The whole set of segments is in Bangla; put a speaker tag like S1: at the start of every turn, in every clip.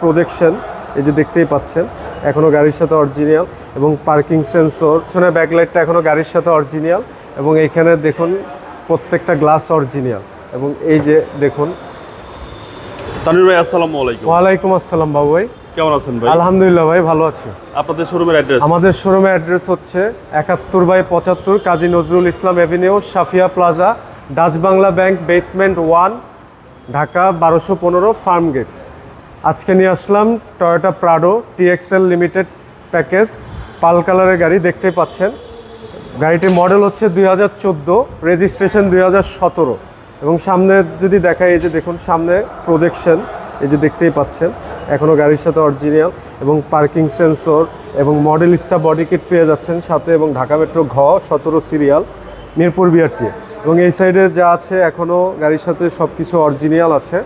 S1: প্রজেকশন এই যে দেখতেই পাচ্ছেন এখনও গাড়ির সাথে অরিজিনাল এবং পার্কিং সেন্সর পিছনে ব্যাকলাইটটা এখনও গাড়ির সাথে অরিজিনাল এবং এইখানে দেখুন প্রত্যেকটা গ্লাস অরিজিনাল এবং এই যে দেখুন।
S2: তানির ভাই আসসালামু আলাইকুম।
S1: ওয়ালাইকুম আসসালাম বাবু ভাই।
S2: কেমন আছেন ভাই?
S1: আলহামদুলিল্লাহ ভাই ভালো আছি।
S2: আপনাদের শোরুমের অ্যাড্রেস
S1: আমাদের শোরুমের অ্যাড্রেস হচ্ছে একাত্তর বাই পঁচাত্তর Kazi Nazrul Islam avenue Safia plaza Dutch Bangla bank basement one Dhaka বারোশো পনেরো ফার্ম গেট আজকে নিয়ে আসলাম Toyota Prado TXL limited package pearl কালারের গাড়ি, দেখতেই পাচ্ছেন। গাড়িটির মডেল হচ্ছে দুই হাজার চোদ্দ রেজিস্ট্রেশন দুই হাজার সতেরো। এবং সামনে যদি দেখায় এই যে দেখুন, সামনে প্রজেকশন এই যে দেখতেই পাচ্ছেন এখনও গাড়ির সাথে অরিজিনাল এবং পার্কিং সেন্সর এবং মডেলিস্টা বডি কিট পেয়ে যাচ্ছেন সাথে এবং ঢাকা মেট্রো ঘ, সতেরো সিরিয়াল মিরপুর বিআরটি এবং এই সাইডে যা আছে এখনও গাড়ির সাথে সব কিছু অরিজিনাল আছে।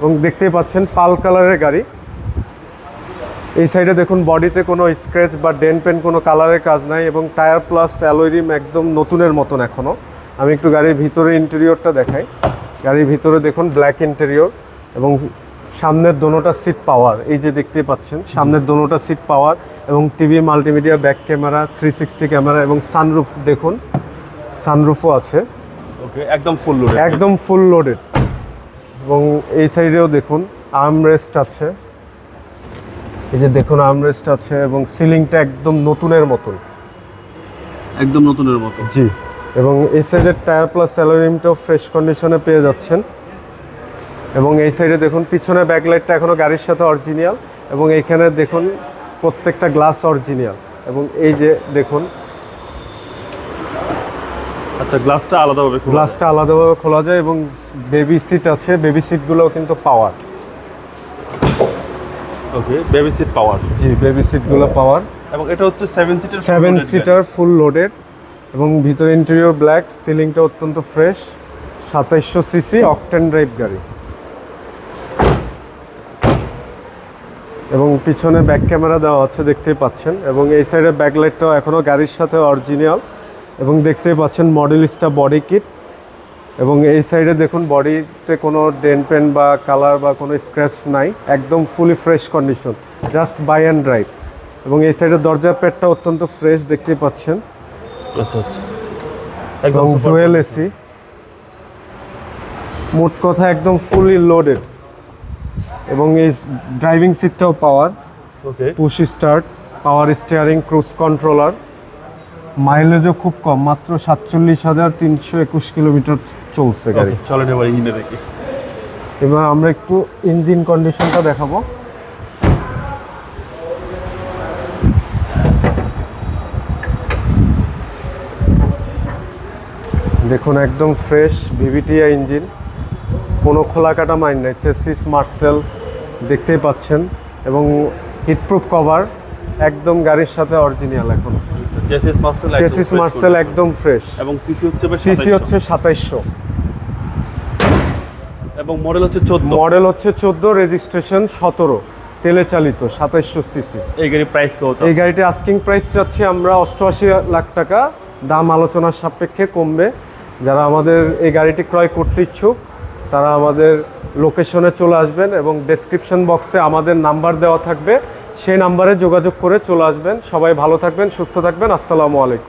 S1: এবং দেখতেই পাচ্ছেন পাল কালারের গাড়ি। এই সাইডে দেখুন বডিতে কোনো স্ক্র্যাচ বা ডেন পেন কোনো কালারের কাজ নাই এবং টায়ার প্লাস অ্যালোরিম একদম নতুনের মতন এখনও আমি একটু গাড়ির ভিতরে ইন্টেরিয়রটা দেখাই। গাড়ির ভিতরে দেখুন ব্ল্যাক ইন্টেরিয়র এবং সামনের দোনোটা সিট পাওয়ার এই যে দেখতে পাচ্ছেন সামনের দোনোটা সিট পাওয়ার এবং TV multimedia back camera three sixty camera এবং সানরুফ দেখুন সানরুফও আছে।
S2: ওকে একদম ফুল লোড
S1: একদম ফুল লোডেড এবং এই সাইডেও দেখুন আর্মরেস্ট আছে। এই যে দেখুন আর্মরেস্ট আছে এবং সিলিংটা একদম নতুনের মতন।
S2: একদম নতুনের মতো
S1: জি এবং এই সাইডের টায়ার প্লাস স্যালোরিমটাও ফ্রেশ কন্ডিশনে পেয়ে যাচ্ছেন। এবং এই সাইডে দেখুন পিছনে ব্যাকলাইটটা এখনও গাড়ির সাথে অরিজিনাল এবং এইখানে দেখুন প্রত্যেকটা গ্লাস অরিজিনাল এবং এই যে দেখুন
S2: আচ্ছা গ্লাসটা আলাদাভাবে
S1: গ্লাসটা আলাদাভাবে খোলা যায় এবং বেবি সিট আছে বেবি সিটগুলোও কিন্তু power.
S2: Okay baby seat power
S1: জি বেবি সিটগুলো পাওয়ার
S2: এবং এটা হচ্ছে seven seater
S1: seven seater full loaded এবং ভিতরে ইন্টেরিয়র ব্ল্যাক সিলিংটা অত্যন্ত ফ্রেশ সাতাইশশো সিসি অকটেন ড্রাইভ গাড়ি। এবং পিছনে ব্যাক ক্যামেরা দেওয়া আছে দেখতেই পাচ্ছেন। এবং এই সাইডে ব্যাকলাইটটাও এখনও গাড়ির সাথে অরিজিনাল এবং দেখতেই পাচ্ছেন মডেলিস্টা বডি কিট এবং এই সাইডে দেখুন বডিতে কোনো ডেন পেন বা কালার বা কোনো স্ক্র্যাচ নাই একদম fully fresh condition just buy and drive এবং এই সাইডের দরজার পেটটা অত্যন্ত ফ্রেশ দেখতেই পাচ্ছেন।
S2: আচ্ছা আচ্ছা।
S1: এবং
S2: একদম
S1: ডুয়েল এসি মোট কথা একদম ফুলি লোডেড এবং এই driving সিটটাও power
S2: okay
S1: push start power steering cruise controller মাইলেজও খুব কম মাত্র সাতচল্লিশ হাজার তিনশো একুশ কিলোমিটার চলছে গাড়ি।
S2: চলেন এবার ইঞ্জিনে দেখি।
S1: এবার আমরা একটু ইঞ্জিন কন্ডিশনটা দেখাবো। দেখুন একদম ফ্রেশ ভিভিটিআ ইঞ্জিন কোনো খোলা কাটা মাইন নাই চেসিস মার্সেল দেখতেই পাচ্ছেন। এবং হিটপ্রুফ কভার একদম গাড়ির সাথে অরিজিনাল এখন।
S2: চেসিস মার্সেল
S1: চেসিস মার্সেল একদম ফ্রেশ
S2: এবং সিসি হচ্ছে
S1: সিসি হচ্ছে সাতাইশশো।
S2: এবং মডেল হচ্ছে 14
S1: মডেল হচ্ছে চোদ্দ রেজিস্ট্রেশন সতেরো তেলে চালিত সাতাইশশো সিসি
S2: এই গাড়ির প্রাইস কত
S1: এই গাড়িটি আস্কিং প্রাইস চাচ্ছি আমরা অষ্টআশি লাখ টাকা। দাম আলোচনার সাপেক্ষে কমবে। যারা আমাদের এই গাড়িটি ক্রয় করতে ইচ্ছুক তারা আমাদের লোকেশনে চলে আসবেন এবং ডেসক্রিপশন বক্সে আমাদের নাম্বার দেওয়া থাকবে। সেই নাম্বারে যোগাযোগ করে চলে আসবেন। সবাই ভালো থাকবেন সুস্থ থাকবেন। আসসালামু আলাইকুম।